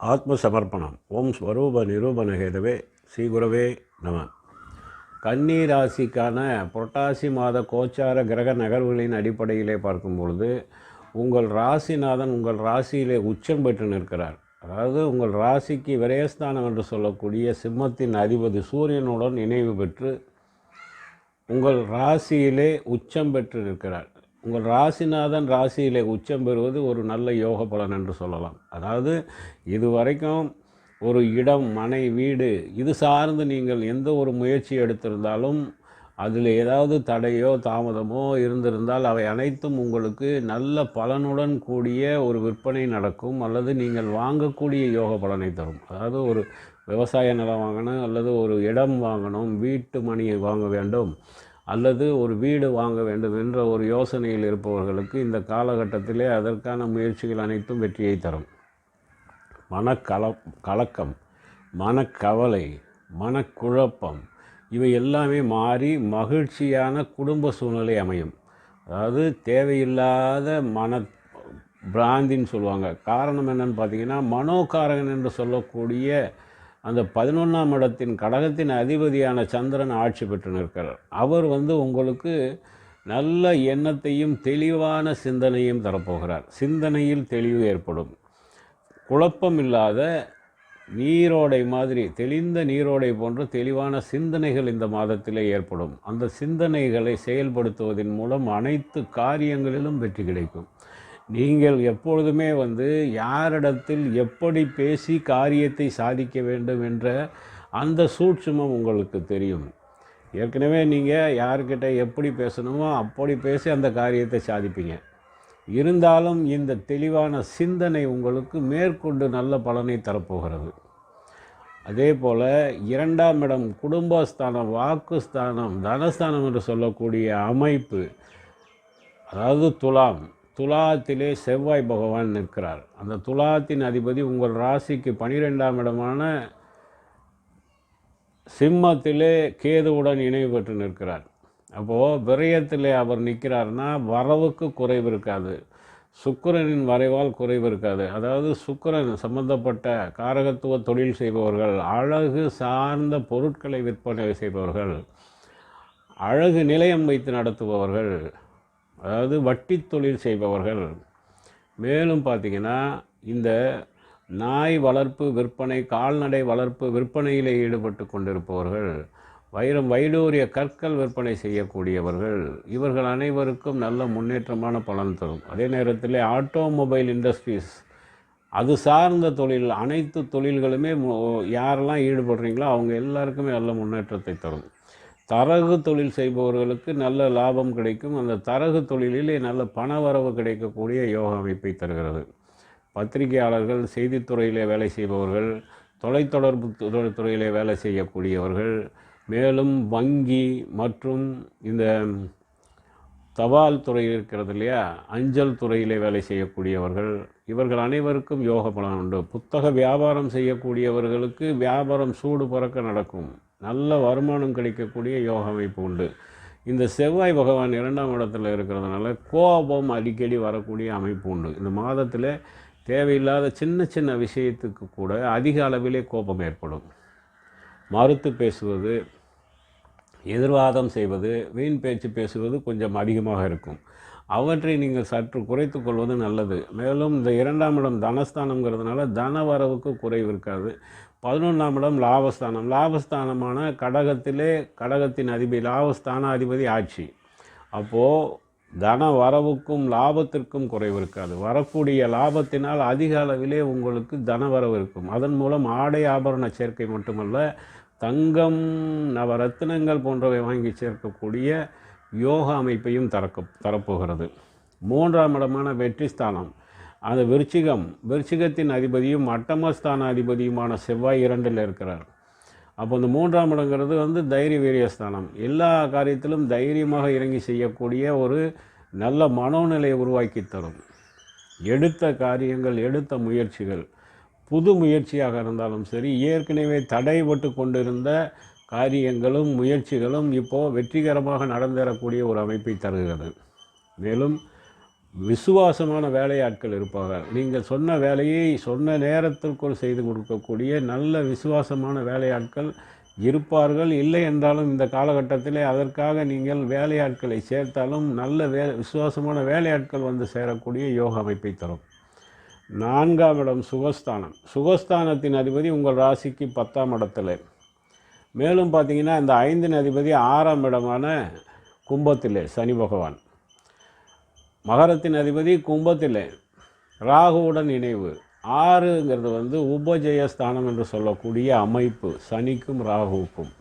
ஆத்மசமர்ப்பணம். ஓம் ஸ்வரூப நிரூபணஹேதவே ஸ்ரீகுரவே நம. கன்னி ராசிக்கான புரட்டாசி மாத கோச்சார கிரக நகர்வுகளின் அடிப்படையிலே பார்க்கும் பொழுது உங்கள் ராசிநாதன் உங்கள் ராசியிலே உச்சம் பெற்று நிற்கிறார். அதாவது உங்கள் ராசிக்கு விரயஸ்தானம் என்று சொல்லக்கூடிய சிம்மத்தின் அதிபதி சூரியனுடன் இணைவு பெற்று உங்கள் ராசியிலே உச்சம் பெற்று நிற்கிறார். உங்கள் ராசிநாதன் ராசியிலே உச்சம் பெறுவது ஒரு நல்ல யோக பலன் என்று சொல்லலாம். அதாவது இதுவரைக்கும் ஒரு இடம் மனை வீடு இது சார்ந்து நீங்கள் எந்த ஒரு முயற்சி எடுத்திருந்தாலும் அதில் ஏதாவது தடையோ தாமதமோ இருந்திருந்தால் அவை அனைத்தும் உங்களுக்கு நல்ல பலனுடன் கூடிய ஒரு விற்பனை நடக்கும். அல்லது நீங்கள் வாங்கக்கூடிய யோக பலனை தரும். அதாவது ஒரு விவசாய நிலம் வாங்கணும் அல்லது ஒரு இடம் வாங்கணும் வீட்டு மணியை வாங்க வேண்டும். அல்லது ஒரு வீடு வாங்க வேண்டும் என்ற ஒரு யோசனையில் இருப்பவர்களுக்கு இந்த காலகட்டத்திலே அதற்கான முயற்சிகள் அனைத்தும் வெற்றியை தரும். மனக்கல கலக்கம் மனக்கவலை மனக்குழப்பம் இவை எல்லாமே மாறி மகிழ்ச்சியான குடும்ப சூழ்நிலை அமையும். அதாவது தேவையில்லாத மன பிராந்தின்னு சொல்லுவாங்க. காரணம் என்னன்னு பார்த்தீங்கன்னா மனோகாரகன் என்று சொல்லக்கூடிய அந்த பதினொன்றாம் இடத்தின் கடகத்தின் அதிபதியான சந்திரன் ஆட்சி பெற்று நிற்கிறார். அவர் வந்து உங்களுக்கு நல்ல எண்ணத்தையும் தெளிவான சிந்தனையும் தரப்போகிறார். சிந்தனையில் தெளிவு ஏற்படும். குழப்பம் இல்லாத நீரோடை மாதிரி தெளிந்த நீரோடை போன்ற தெளிவான சிந்தனைகள் இந்த மாதத்திலே ஏற்படும். அந்த சிந்தனைகளை செயல்படுத்துவதன் மூலம் அனைத்து காரியங்களிலும் வெற்றி கிடைக்கும். நீங்கள் எப்பொழுதுமே வந்து யாரிடத்தில் எப்படி பேசி காரியத்தை சாதிக்க வேண்டும் என்ற அந்த சூட்சுமம் உங்களுக்கு தெரியும். ஏற்கனவே நீங்கள் யார்கிட்ட எப்படி பேசணுமோ அப்படி பேசி அந்த காரியத்தை சாதிப்பீங்க. இருந்தாலும் இந்த தெளிவான சிந்தனை உங்களுக்கு மேற்கொண்டு நல்ல பலனை தரப்போகிறது. அதே போல் இரண்டாம் இடம் குடும்பஸ்தானம் வாக்குஸ்தானம் தனஸ்தானம் என்று சொல்லக்கூடிய அமைப்பு அதாவது துலாம். துலாத்திலே செவ்வாய் பகவான் நிற்கிறார். அந்த துலாத்தின் அதிபதி உங்கள் ராசிக்கு பனிரெண்டாம் இடமான சிம்மத்திலே கேதுவுடன் இணைவு பெற்று நிற்கிறார். அப்போது விரயத்திலே அவர் நிற்கிறார்னா வரவுக்கு குறைவு இருக்காது. சுக்கிரனின் வரைவால் குறைவு இருக்காது. அதாவது சுக்கிரன் சம்பந்தப்பட்ட காரகத்துவ தொழில் செய்பவர்கள் அழகு சார்ந்த பொருட்களை விற்பனை செய்பவர்கள் அழகு நிலையம் வைத்து நடத்துபவர்கள் அதாவது வட்டி தொழில் செய்பவர்கள். மேலும் பார்த்திங்கன்னா இந்த நாய் வளர்ப்பு விற்பனை கால்நடை வளர்ப்பு விற்பனையில் ஈடுபட்டு கொண்டிருப்பவர்கள் வைரம் வைடூரிய கற்கள் விற்பனை செய்யக்கூடியவர்கள் இவர்கள் அனைவருக்கும் நல்ல முன்னேற்றமான பலன் தரும். அதே நேரத்தில் ஆட்டோமொபைல் இண்டஸ்ட்ரீஸ் அது சார்ந்த தொழில் அனைத்து தொழில்களுமே யாரெல்லாம் ஈடுபடுறீங்களோ அவங்க எல்லாருக்குமே நல்ல முன்னேற்றத்தை தரும். தரகு தொழில் செய்பவர்களுக்கு நல்ல லாபம் கிடைக்கும். அந்த தரகு தொழிலிலே நல்ல பண வரவு கிடைக்கக்கூடிய யோக அமைப்பை தருகிறது. பத்திரிகையாளர்கள் செய்தித்துறையிலே வேலை செய்பவர்கள் தொலைத்தொடர்பு துறையிலே வேலை செய்யக்கூடியவர்கள் மேலும் வங்கி மற்றும் இந்த தபால் துறை இருக்கிறது இல்லையா? அஞ்சல் துறையிலே வேலை செய்யக்கூடியவர்கள் இவர்கள் அனைவருக்கும் யோக பலன் உண்டு. புத்தக வியாபாரம் செய்யக்கூடியவர்களுக்கு வியாபாரம் சூடு பறக்க நடக்கும். நல்ல வருமானம் கிடைக்கக்கூடிய யோக அமைப்பு உண்டு. இந்த செவ்வாய் பகவான் இரண்டாம் இடத்துல இருக்கிறதுனால கோபம் அடிக்கடி வரக்கூடிய அமைப்பு உண்டு. இந்த மாதத்தில் தேவையில்லாத சின்ன சின்ன விஷயத்துக்கு கூட அதிக அளவிலே கோபம் ஏற்படும். மறுத்து பேசுவது எதிர்வாதம் செய்வது வீண் பேச்சு பேசுவது கொஞ்சம் அதிகமாக இருக்கும். அவற்றை நீங்கள் சற்று குறைத்து கொள்வது நல்லது. மேலும் இந்த இரண்டாம் இடம் தனஸ்தானங்கிறதுனால தன வரவுக்கு குறைவு இருக்காது. பதினொன்றாம் இடம் லாபஸ்தானம். லாபஸ்தானமான கடகத்திலே கடகத்தின் அதிபதி லாபஸ்தான அதிபதி ஆட்சி. அப்போது தன வரவுக்கும் லாபத்திற்கும் குறைவு இருக்காது. வரக்கூடிய லாபத்தினால் அதிக அளவிலே உங்களுக்கு தன வரவு இருக்கும். அதன் மூலம் ஆடை ஆபரண சேர்க்கை மட்டுமல்ல தங்கம் நவரத்தினங்கள் போன்றவை வாங்கி சேர்க்கக்கூடிய யோகா அமைப்பையும் தரக்க தரப்போகிறது. மூன்றாம் இடமான வெற்றி ஸ்தானம் அந்த விருச்சிகம். விருச்சிகத்தின் அதிபதியும் அட்டமஸ்தான அதிபதியுமான செவ்வாய் இரண்டில் இருக்கிறார். அப்போ இந்த மூன்றாம் இடங்கிறது வந்து தைரிய வீரியஸ்தானம் எல்லா காரியத்திலும் தைரியமாக இறங்கி செய்யக்கூடிய ஒரு நல்ல மனோநிலையை உருவாக்கி தரும். எடுத்த காரியங்கள் எடுத்த முயற்சிகள் புது முயற்சியாக இருந்தாலும் சரி ஏற்கனவே தடைபட்டு கொண்டிருந்த காரியங்களும் முயற்சிகளும் இப்போது வெற்றிகரமாக நடந்தேறக்கூடிய ஒரு அமைப்பை தருகிறது. மேலும் விசுவாசமான வேலையாட்கள் இருப்பார்கள் நீங்கள் சொன்ன வேலையை சொன்ன நேரத்திற்குள் செய்து கொடுக்கக்கூடிய நல்ல விசுவாசமான வேலையாட்கள் இருப்பார்கள். இல்லை என்றாலும் இந்த காலகட்டத்திலே அதற்காக நீங்கள் வேலையாட்களை சேர்த்தாலும் நல்ல வே விசுவாசமான வேலையாட்கள் வந்து சேரக்கூடிய யோக அமைப்பை தரும். நான்காம் இடம் சுகஸ்தானம். சுகஸ்தானத்தின் அதிபதி உங்கள் ராசிக்கு பத்தாம் இடத்துல. மேலும் பார்த்தீங்கன்னா இந்த ஐந்தின் அதிபதி ஆறாம் இடமான கும்பத்திலே சனி பகவான். மகரத்தின் அதிபதி கும்பத்தில் ராகுவுடன் இணைவு. ஆறுங்கிறது வந்து உபஜயஸ்தானம் என்று சொல்லக்கூடிய அமைப்பு சனிக்கும் ராகுவுக்கும்.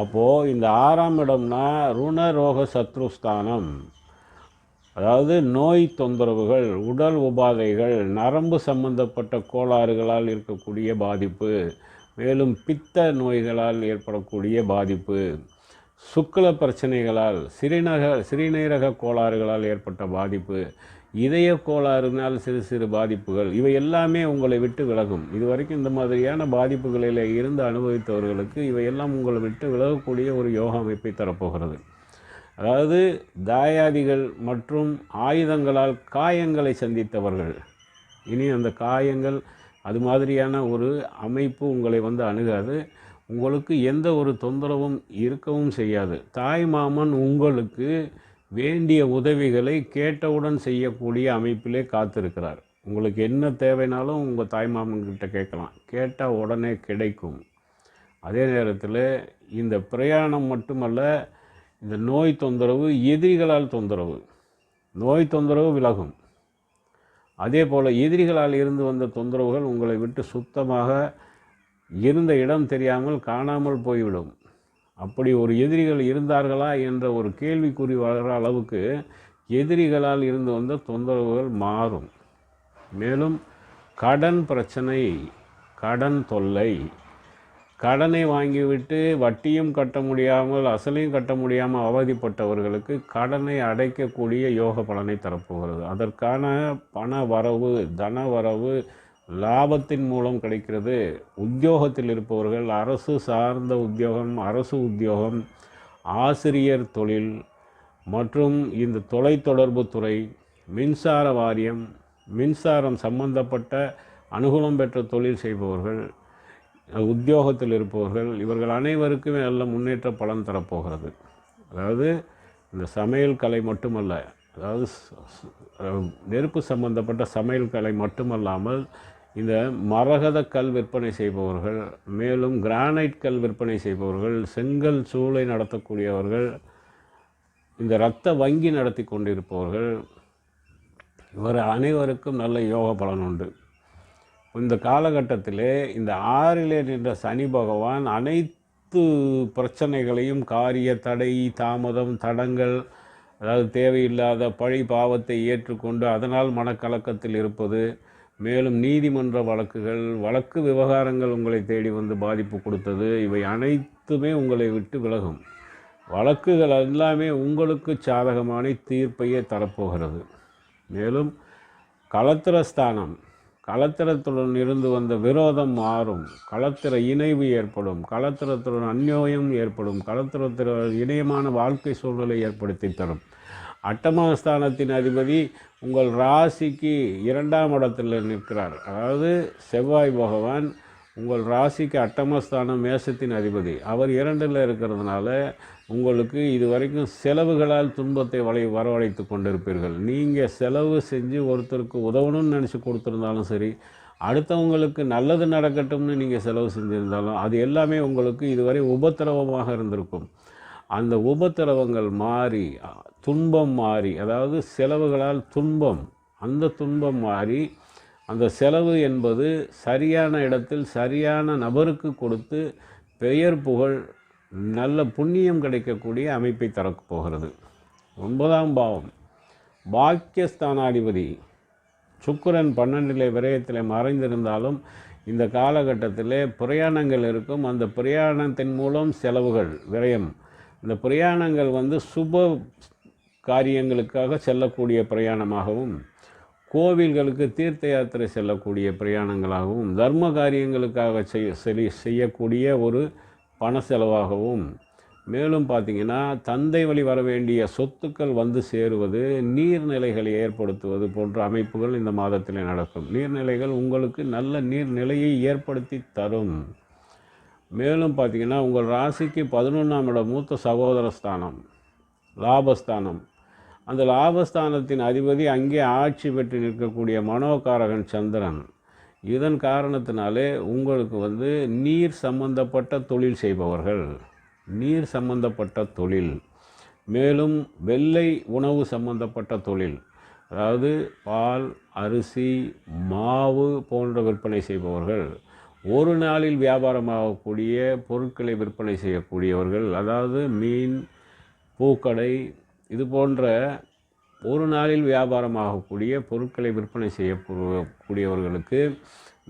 அப்போது இந்த ஆறாம் இடம்னா ருணரோக சத்ருஸ்தானம் அதாவது நோய் தொந்தரவுகள் உடல் உபாதைகள் நரம்பு சம்பந்தப்பட்ட கோளாறுகளால் இருக்கக்கூடிய பாதிப்பு மேலும் பித்த நோய்களால் ஏற்படக்கூடிய பாதிப்பு. சுக்கல பிரச்சனைகளால் சிறுநக சிறுநீரக கோளாறுகளால் ஏற்பட்ட பாதிப்பு இதய கோளாறுனால் சிறு சிறு பாதிப்புகள் இவை எல்லாமே உங்களை விட்டு விலகும். இதுவரைக்கும் இந்த மாதிரியான பாதிப்புகளில் இருந்து அனுபவித்தவர்களுக்கு இவையெல்லாம் உங்களை விட்டு விலகக்கூடிய ஒரு யோகா அமைப்பை தரப்போகிறது. அதாவது தாயாதிகள் மற்றும் ஆயுதங்களால் காயங்களை சந்தித்தவர்கள். இனி அந்த காயங்கள் அது மாதிரியான ஒரு அமைப்பு உங்களை வந்து அணுகாது. உங்களுக்கு எந்த ஒரு தொந்தரவும் இருக்கவும் செய்யாது. தாய் மாமன் உங்களுக்கு வேண்டிய உதவிகளை கேட்டவுடன் செய்யக்கூடிய அமைப்பிலே காத்திருக்கிறார். உங்களுக்கு என்ன தேவைனாலும் உங்கள் தாய் மாமன்கிட்ட கேட்கலாம். கேட்டால் உடனே கிடைக்கும். அதே நேரத்தில் இந்த பிரயாணம் மட்டுமல்ல இந்த நோய் தொந்தரவு எதிரிகளால் தொந்தரவு. நோய் தொந்தரவு விலகும். அதே போல் எதிரிகளால் இருந்து வந்த தொந்தரவுகள் உங்களை விட்டு சுத்தமாக இருந்த இடம் தெரியாமல் காணாமல் போய்விடும். அப்படி ஒரு எதிரிகள் இருந்தார்களா என்ற ஒரு கேள்விக்குறி வளர அளவுக்கு எதிரிகளால் இருந்து வந்த தொந்தரவுகள் மாறும். மேலும் கடன் பிரச்சனை கடன் தொல்லை கடனை வாங்கிவிட்டு வட்டியும் கட்ட முடியாமல் அசலையும் கட்ட முடியாமல் அவதிப்பட்டவர்களுக்கு கடனை அடைக்கக்கூடிய யோக பலனை தரப்போகிறது. அதற்கான பண வரவு தன வரவு லாபத்தின் மூலம் கிடைக்கிறது. உத்தியோகத்தில் இருப்பவர்கள் அரசு சார்ந்த உத்தியோகம் அரசு உத்தியோகம் ஆசிரியர் தொழில் மற்றும் இந்த தொலைத்தொடர்பு துறை மின்சார வாரியம் மின்சாரம் சம்பந்தப்பட்ட அனுகூலம் பெற்ற தொழில் செய்பவர்கள் உத்தியோகத்தில் இருப்பவர்கள் இவர்கள் அனைவருக்குமே நல்ல முன்னேற்ற பலன் தரப்போகிறது. அதாவது இந்த சமையல் கலை மட்டுமல்ல அதாவது நெருப்பு சம்பந்தப்பட்ட சமையல் கலை மட்டுமல்லாமல் இந்த மரகத கல் விற்பனை செய்பவர்கள் மேலும் கிரானைட் கல் விற்பனை செய்பவர்கள் செங்கல் சூளை நடத்தக்கூடியவர்கள் இந்த இரத்த வங்கி நடத்தி கொண்டிருப்பவர்கள் இவர் அனைவருக்கும் நல்ல யோக பலன் உண்டு. இந்த காலகட்டத்திலே இந்த ஆறிலே நின்ற சனி பகவான் அனைத்து பிரச்சனைகளையும் காரிய தடை தாமதம் தடங்கள் அதாவது தேவையில்லாத பழி பாவத்தை ஏற்றுக்கொண்டு அதனால் மனக்கலக்கத்தில் இருப்பது மேலும் நீதிமன்ற வழக்குகள் வழக்கு விவகாரங்கள் உங்களை தேடி வந்து பாதிப்பு கொடுத்தது. இவை அனைத்துமே உங்களை விட்டு விலகும். வழக்குகள் எல்லாமே உங்களுக்கு சாதகமான தீர்ப்பையே தரப்போகிறது. மேலும் களத்திரஸ்தானம் களத்திரத்துடன் இருந்து வந்த விரோதம் மாறும். களத்திர இணைவு ஏற்படும். களத்திரத்துடன் அந்யோயம் ஏற்படும். களத்திரத்துடன் இணையமான வாழ்க்கை சூழ்நிலை ஏற்படுத்தி தரும். அட்டமஸ்தானத்தின் அதிபதி உங்கள் ராசிக்கு இரண்டாம் இடத்தில் நிற்கிறார். அதாவது செவ்வாய் பகவான் உங்கள் ராசிக்கு அட்டமஸ்தானம் மேசத்தின் அதிபதி. அவர் இரண்டில் இருக்கிறதுனால உங்களுக்கு இது வரைக்கும் செலவுகளால் துன்பத்தை வளை வரவழைத்து கொண்டிருப்பீர்கள். நீங்கள் செலவு செஞ்சு ஒருத்தருக்கு உதவணும்னு நினச்சி கொடுத்துருந்தாலும் சரி அடுத்தவங்களுக்கு நல்லது நடக்கட்டும்னு நீங்கள் செலவு செஞ்சுருந்தாலும் அது எல்லாமே உங்களுக்கு இதுவரை உபத்திரவமாக இருந்திருக்கும். அந்த உபத்திரவங்கள் மாறி துன்பம் மாறி அதாவது செலவுகளால் துன்பம் அந்த துன்பம் மாறி அந்த செலவு என்பது சரியான இடத்தில் சரியான நபருக்கு கொடுத்து பெயர் புகழ் நல்ல புண்ணியம் கிடைக்கக்கூடிய அமைப்பை தரப் போகிறது. ஒன்பதாம் பாவம். பாக்கியஸ்தானாதிபதி. சுக்கரன் பன்னெண்டிலே விரயத்தில் மறைந்திருந்தாலும் இந்த காலகட்டத்திலே பிரயாணங்கள் இருக்கும். அந்த பிரயாணத்தின் மூலம் செலவுகள் விரயம் இந்த பிரயாணங்கள் வந்து சுப காரியங்களுக்காக செல்லக்கூடிய பிரயாணமாகவும் கோவில்களுக்கு தீர்த்த யாத்திரை செல்லக்கூடிய பிரயாணங்களாகவும் தர்ம காரியங்களுக்காக செய்ய செலி செய்யக்கூடிய ஒரு பண செலவாகவும். மேலும் பார்த்தீங்கன்னா தந்தை வழி வர வேண்டிய சொத்துக்கள் வந்து சேருவது நீர்நிலைகளை ஏற்படுத்துவது போன்ற அமைப்புகள் இந்த மாதத்தில் நடக்கும். நீர்நிலைகள் உங்களுக்கு நல்ல நீர்நிலையை ஏற்படுத்தி தரும். மேலும் பார்த்தீங்கன்னா உங்கள் ராசிக்கு பதினொன்றாம் இடம் மூத்த சகோதர ஸ்தானம் லாபஸ்தானம். அந்த லாபஸ்தானத்தின் அதிபதி அங்கே ஆட்சி பெற்று நிற்கக்கூடிய மனோகாரகன் சந்திரன். இதன் காரணத்தினாலே உங்களுக்கு வந்து நீர் சம்பந்தப்பட்ட தொழில் செய்பவர்கள் நீர் சம்பந்தப்பட்ட தொழில். மேலும் வெள்ளை உணவு சம்பந்தப்பட்ட தொழில். அதாவது பால் அரிசி மாவு போன்ற விற்பனை செய்பவர்கள். ஒரு நாளில் வியாபாரமாகக்கூடிய பொருட்களை விற்பனை செய்யக்கூடியவர்கள் அதாவது மீன் பூக்கடை இது போன்ற ஒரு நாளில் வியாபாரமாகக்கூடிய பொருட்களை விற்பனை செய்யக்கூடியவர்களுக்கு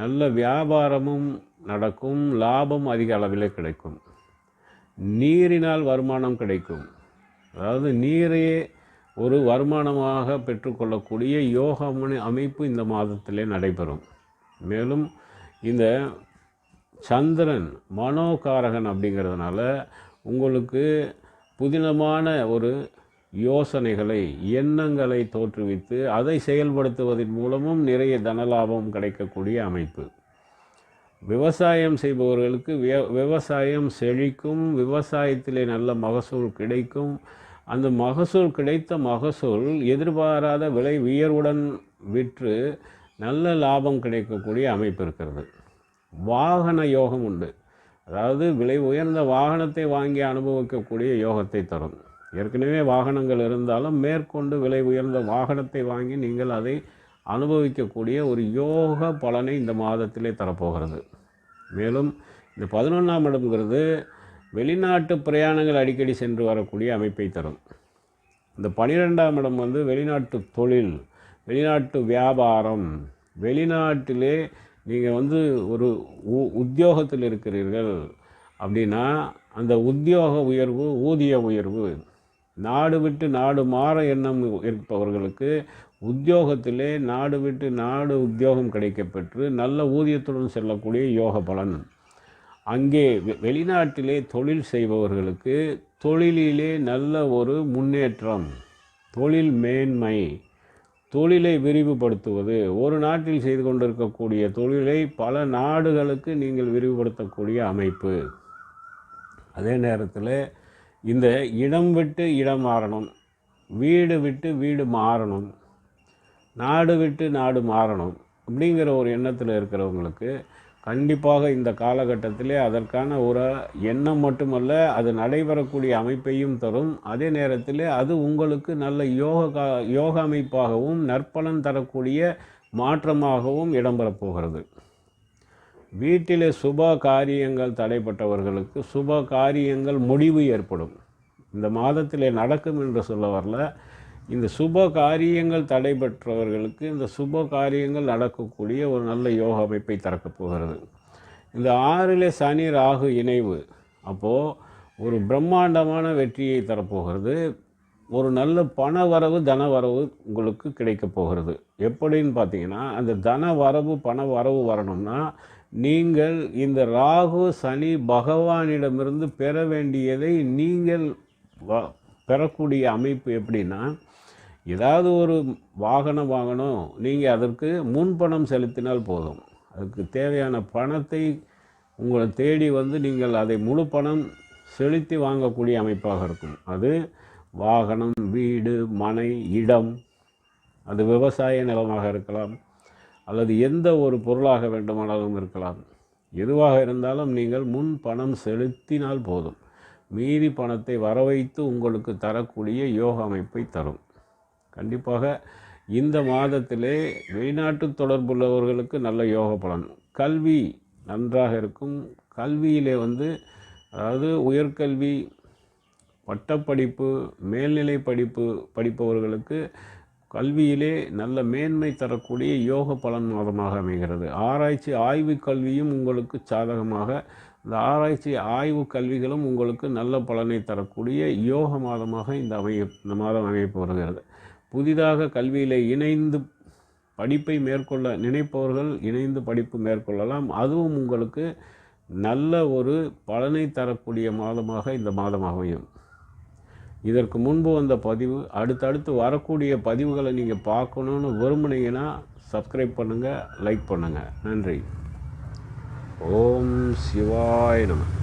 நல்ல வியாபாரமும் நடக்கும் லாபம் அதிக அளவில் கிடைக்கும். நீரினால் வருமானம் கிடைக்கும். அதாவது நீரையே ஒரு வருமானமாக பெற்றுக்கொள்ளக்கூடிய யோக அமைப்பு இந்த மாதத்திலே நடைபெறும். மேலும் இந்த சந்திரன் மனோகாரகன் அப்படிங்கிறதுனால உங்களுக்கு புதினமான ஒரு யோசனைகளை எண்ணங்களை தோற்றுவித்து அதை செயல்படுத்துவதன் மூலமும் நிறைய தனலாபம் கிடைக்கக்கூடிய அமைப்பு. விவசாயம் செய்பவர்களுக்கு விவசாயம் செழிக்கும் விவசாயத்திலே நல்ல மகசூல் கிடைக்கும். அந்த மகசூல் கிடைத்த மகசூல் எதிர்பாராத விலை உயர்வுடன் விற்று நல்ல லாபம் கிடைக்கக்கூடிய அமைப்பு இருக்கிறது. வாகன யோகம் உண்டு. அதாவது விலை உயர்ந்த வாகனத்தை வாங்கி அனுபவிக்கக்கூடிய யோகத்தை தரும். ஏற்கனவே வாகனங்கள் இருந்தாலும் மேற்கொண்டு விலை உயர்ந்த வாகனத்தை வாங்கி நீங்கள் அதை அனுபவிக்கக்கூடிய ஒரு யோக பலனை இந்த மாதத்திலே தரப்போகிறது. மேலும் இந்த பதினொன்றாம் இடம்ங்கிறது வெளிநாட்டு பிரயாணங்கள் அடிக்கடி சென்று வரக்கூடிய அமைப்பை தரும். இந்த பனிரெண்டாம் இடம் வந்து வெளிநாட்டு தொழில் வெளிநாட்டு வியாபாரம். வெளிநாட்டிலே நீங்கள் வந்து ஒரு உ உத்தியோகத்தில் இருக்கிறீர்கள் அப்படின்னா அந்த உத்தியோக உயர்வு ஊதிய உயர்வு நாடு விட்டு நாடு மாற எண்ணம் இருப்பவர்களுக்கு உத்தியோகத்திலே நாடு விட்டு நாடு உத்தியோகம் கிடைக்கப்பெற்று நல்ல ஊதியத்துடன் செல்லக்கூடிய யோக பலன். அங்கே வெளிநாட்டிலே தொழில் செய்பவர்களுக்கு தொழிலிலே நல்ல ஒரு முன்னேற்றம் தொழில் மேன்மை தொழிலை விரிவுபடுத்துவது ஒரு நாட்டில் செய்து கொண்டிருக்கக்கூடிய தொழிலை பல நாடுகளுக்கு நீங்கள் விரிவுபடுத்தக்கூடிய அமைப்பு. அதே நேரத்தில் இந்த இடம் விட்டு இடம் மாறணும் வீடு விட்டு வீடு மாறணும் நாடு விட்டு நாடு மாறணும் அப்படிங்கிற ஒரு எண்ணத்தில் இருக்கிறவங்களுக்கு கண்டிப்பாக இந்த காலகட்டத்திலே அதற்கான ஒரு எண்ணம் மட்டுமல்ல அது நடைபெறக்கூடிய அமைப்பையும் தரும். அதே நேரத்தில் அது உங்களுக்கு நல்ல யோக யோக அமைப்பாகவும் நற்பலன் தரக்கூடிய மாற்றமாகவும் இடம்பெறப் போகிறது. வீட்டிலே சுப காரியங்கள் தடைப்பட்டவர்களுக்கு சுப காரியங்கள் முடிவு ஏற்படும். இந்த மாதத்திலே நடக்கும் என்று சொல்ல வரல. இந்த சுப காரியங்கள் தடைபெற்றவர்களுக்கு இந்த சுப காரியங்கள் நடக்கக்கூடிய ஒரு நல்ல யோக அமைப்பை திறக்கப் போகிறது. இந்த ஆறிலே சனி ராகு இணைவு அப்போது ஒரு பிரம்மாண்டமான வெற்றியை தரப்போகிறது. ஒரு நல்ல பண வரவு தன வரவு உங்களுக்கு கிடைக்கப் போகிறது. எப்படின்னு பார்த்தீங்கன்னா அந்த தன வரவு பண வரவு வரணும்னா நீங்கள் இந்த ராகு சனி பகவானிடமிருந்து பெற வேண்டியதை நீங்கள் பெறக்கூடிய அமைப்பு எப்படின்னா ஏதாவது ஒரு வாகனம் வாங்கணும் நீங்கள் அதற்கு முன்பணம் செலுத்தினால் போதும். அதுக்கு தேவையான பணத்தை உங்களை தேடி வந்து நீங்கள் அதை முழு பணம் செலுத்தி வாங்கக்கூடிய அமைப்பாக இருக்கும். அது வாகனம் வீடு மனை இடம் அது விவசாய நிலமாக இருக்கலாம் அல்லது எந்த ஒரு பொருளாக வேண்டுமானாலும் இருக்கலாம். எதுவாக இருந்தாலும் நீங்கள் முன் பணம் செலுத்தினால் போதும். மீதி பணத்தை வரவைத்து உங்களுக்கு தரக்கூடிய யோக அமைப்பை தரும். கண்டிப்பாக இந்த மாதத்திலே வெளிநாட்டு தொடர்புள்ளவர்களுக்கு நல்ல யோக பலன். கல்வி நன்றாக இருக்கும். கல்வியிலே வந்து அதாவது உயர்கல்வி பட்டப்படிப்பு மேல்நிலை படிப்பு படிப்பவர்களுக்கு கல்வியிலே நல்ல மேன்மை தரக்கூடிய யோக பலன் மாதமாக அமைகிறது. ஆராய்ச்சி ஆய்வு கல்வியும் உங்களுக்கு சாதகமாக இந்த ஆராய்ச்சி ஆய்வு கல்விகளும் உங்களுக்கு நல்ல பலனை தரக்கூடிய யோக மாதமாக இந்த அமைய இந்த மாதம் அமைப்பு வருகிறது. புதிதாக கல்வியில் இணைந்து படிப்பை மேற்கொள்ள நினைப்பவர்கள் இணைந்து படிப்பு மேற்கொள்ளலாம். அதுவும் உங்களுக்கு நல்ல ஒரு பலனை தரக்கூடிய மாதமாக இந்த மாதம் அமையும். இதற்கு முன்பு வந்த பதிவு அடுத்தடுத்து வரக்கூடிய பதிவுகளை நீங்கள் பார்க்கணுன்னு விரும்புனீங்கன்னா சப்ஸ்கிரைப் பண்ணுங்கள் லைக் பண்ணுங்கள் நன்றி. ஓம் சிவாய நமன்